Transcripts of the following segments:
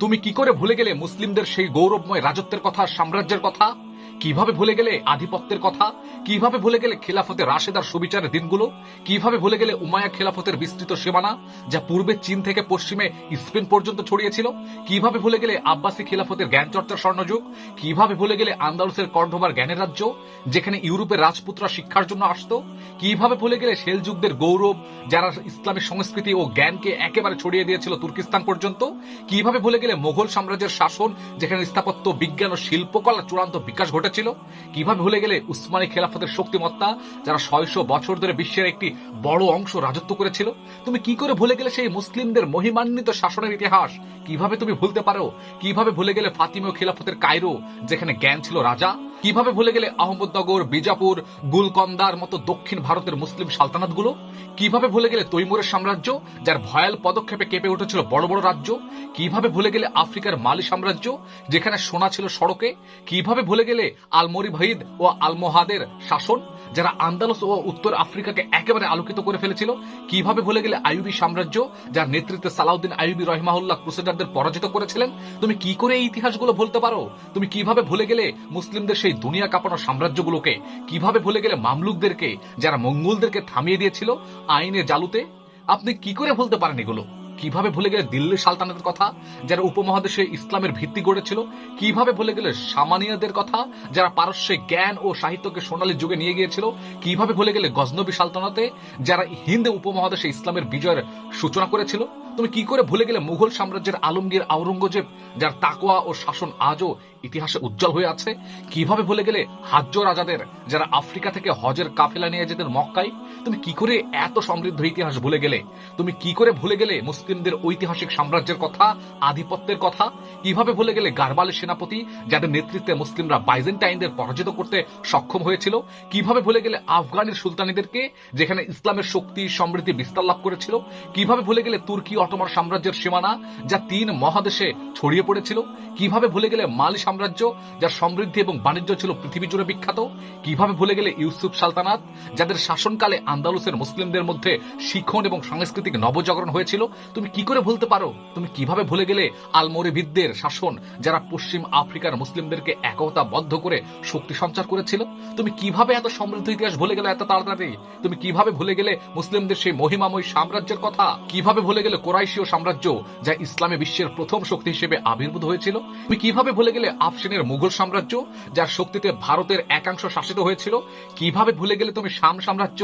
তুমি কি করে ভুলে গেলে মুসলিমদের সেই গৌরবময় রাজত্বের কথা সাম্রাজ্যের কথা? কীভাবে ভুলে গেলে আধিপত্যের কথা? কীভাবে ভুলে গেলে খেলাফতে রাশেদার সুবিচারের দিনগুলো? কীভাবে ভুলে গেলে উমায়া খেলাফতের বিস্তৃত সীমানা, যা পূর্বে চীন থেকে পশ্চিমে স্পেন পর্যন্ত ছড়িয়েছিল? কীভাবে ভুলে গেলে আব্বাসী খেলাফতের জ্ঞান চর্চার স্বর্ণযুগ? কীভাবে ভুলে গেলে আন্দালুসের কর্ডোবার জ্ঞানের রাজ্য, যেখানে ইউরোপের রাজপুতরা শিক্ষার জন্য আসতো? কীভাবে ভুলে গেলে সেলযুগদের গৌরব, যারা ইসলামী সংস্কৃতি ও জ্ঞানকে একেবারে ছড়িয়ে দিয়েছিল তুর্কিস্তান পর্যন্ত? কীভাবে ভুলে গেলে মোগল সাম্রাজ্যের শাসন, যেখানে স্থাপত্য, বিজ্ঞান ও শিল্পকলা চূড়ান্ত বিকাশ ঘটেছিল? কীভাবে ভুলে গেলে উসমানী খেলাফতের শক্তিমত্তা, যারা ছয়শো বছর ধরে বিশ্বের একটি বড় অংশ রাজত্ব করেছিল? তুমি কি করে ভুলে গেলে সেই মুসলিমদের মহিমান্বিত শাসনের ইতিহাস? কীভাবে তুমি ভুলতে পারো? কীভাবে ভুলে গেলে ফাতিমীয় খেলাফতের কায়রো, যেখানে জ্ঞান ছিল রাজা? কীভাবে ভুলে গেলে আহমদনগর, বিজাপুর, গুলকন্দার মতো দক্ষিণ ভারতের মুসলিম সালতানাতগুলো? কীভাবে ভুলে গেলে তৈমুরের সাম্রাজ্য, যার ভয়াল পদক্ষেপে কেঁপে উঠেছিল বড় বড় রাজ্য? কীভাবে ভুলে গেলে আফ্রিকার মালি সাম্রাজ্য, যেখানে সোনা ছিল সড়কে? কীভাবে ভুলে গেলে আলমরি ভাইদ ও আলমোহাদের শাসন? যারা আন্দালুস ও উত্তর আফ্রিকাকে একেবারে আলোকিত করে ফেলেছিল, কীভাবে ভুলে গেলে আইয়ুবী সাম্রাজ্য, যার নেতৃত্বে সালাউদ্দিন আইয়ুবী রহমাহুল্লাহ ক্রুসেডারদের পরাজিত করেছিলেন? তুমি কি করে এই ইতিহাসগুলো ভুলতে পারো? তুমি কীভাবে ভুলে গেলে মুসলিমদের সেই দুনিয়া কাঁপানো সাম্রাজ্যগুলোকে? কীভাবে ভুলে গেলে মামলুকদেরকে, যারা মঙ্গলদেরকে থামিয়ে দিয়েছিল আইনে জালুতে? আপনি কি করে ভুলতে পারেন এগুলো? কীভাবে ভুলে গেলে দিল্লি সালতানাতের কথা, যারা উপমহাদেশে ইসলামের ভিত্তি গড়েছিল? কীভাবে ভুলে গেলে সামানিয়াদের কথা, যারা পারস্যে জ্ঞান ও সাহিত্যকে সোনালী যুগে নিয়ে গিয়েছিল? কীভাবে ভুলে গেলে গজনবী সালতানাতে, যারা হিন্দ উপমহাদেশে ইসলামের বিজয়ের সূচনা করেছিল? তুমি কি করে ভুলে গেলে মুঘল সাম্রাজ্যের আলমগীর আওরঙ্গজেব, যার তাকোয়া ও শাসন আজও ইতিহাসে উজ্জ্বল হয়ে আছে? কীভাবে ভুলে গেলে হাজ্য রাজাদের, যারা আফ্রিকা থেকে হজের কাফেলা নিয়ে যেতেন মক্কায়? তুমি কি করে এত সমৃদ্ধ ইতিহাস ভুলে গেলে? তুমি কি করে ভুলে গেলে মুসলিমদের ঐতিহাসিক সাম্রাজ্যের কথা, আধিপত্যের কথা? কীভাবে ভুলে গেলে গারবালের সেনাপতি, যাদের নেতৃত্বে মুসলিমরা বাইজেন্টাইনদের পরাজিত করতে সক্ষম হয়েছিল? কীভাবে ভুলে গেলে আফগানের সুলতানিদেরকে, যেখানে ইসলামের শক্তি, সমৃদ্ধি, বিস্তার লাভ করেছিল? কীভাবে ভুলে গেলে তুর্কি অটোমার সাম্রাজ্যের সীমানা যা তিন মহাদেশে ছড়িয়ে পড়েছিল? কীভাবে ভুলে গেলে মালি সাম্রাজ্য, যার সমৃদ্ধি এবং বাণিজ্য ছিল পৃথিবী জুড়ে বিখ্যাত? কীভাবে ভুলে গেলে ইউসুফ সালতানাত, যাদের শাসনকালে আন্দালুসের মুসলিমদের মধ্যে শিখন এবং সাংস্কৃতিক নবজাগরণ হয়েছিল? তুমি কি করে ভুলতে পারো? তুমি কীভাবে ভুলে গেলে আলমরিভিদদের শাসন, যারা পশ্চিম আফ্রিকার মুসলিমদেরকে একতাবদ্ধ করে শক্তি সঞ্চার করেছিল? তুমি কীভাবে এত সমৃদ্ধ ইতিহাস ভুলে গেলে এত তাড়াতাড়ি? তুমি কীভাবে ভুলে গেলে মুসলিমদের সেই মহিমাময় সাম্রাজ্যের কথা? কীভাবে ভুলে গেলে কোরাইশীয় সাম্রাজ্য, যা ইসলামে বিশ্বের প্রথম শক্তি হিসেবে আবির্ভূত হয়েছিল? তুমি কীভাবে ভুলে গেলে আফসিনের মুঘল সাম্রাজ্য, যার শক্তিতে ভারতের একাংশ শাসিত হয়েছিল? কীভাবে ভুলে গেলে তুমি শাম সাম্রাজ্য,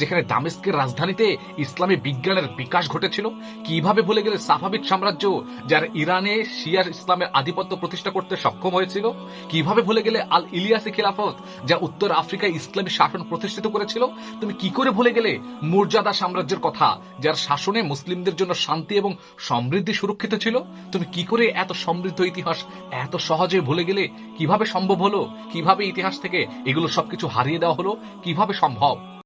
যেখানে দামেস্কের রাজধানীতে ইসলামী বিজ্ঞানের বিকাশ ঘটেছিল? কীভাবে ভুলে গেলে সাফাবিদ সাম্রাজ্য, যার ইরানে শিয়ার ইসলামের আধিপত্য প্রতিষ্ঠা করতে সক্ষম হয়েছিল? কীভাবে ভুলে গেলে আল ইলিয়াসি খেলাফত, যা উত্তর আফ্রিকায় ইসলামী শাসন প্রতিষ্ঠিত করেছিল? তুমি কি করে ভুলে গেলে মর্যাদা সাম্রাজ্যের কথা, যার শাসনে মুসলিমদের জন্য শান্তি এবং সমৃদ্ধি সুরক্ষিত ছিল? তুমি কি করে এত সমৃদ্ধ ইতিহাস এত সহজে ভুলে গেলে? কীভাবে সম্ভব হলো? কীভাবে ইতিহাস থেকে এগুলো সবকিছু হারিয়ে দেওয়া হলো? কীভাবে সম্ভব?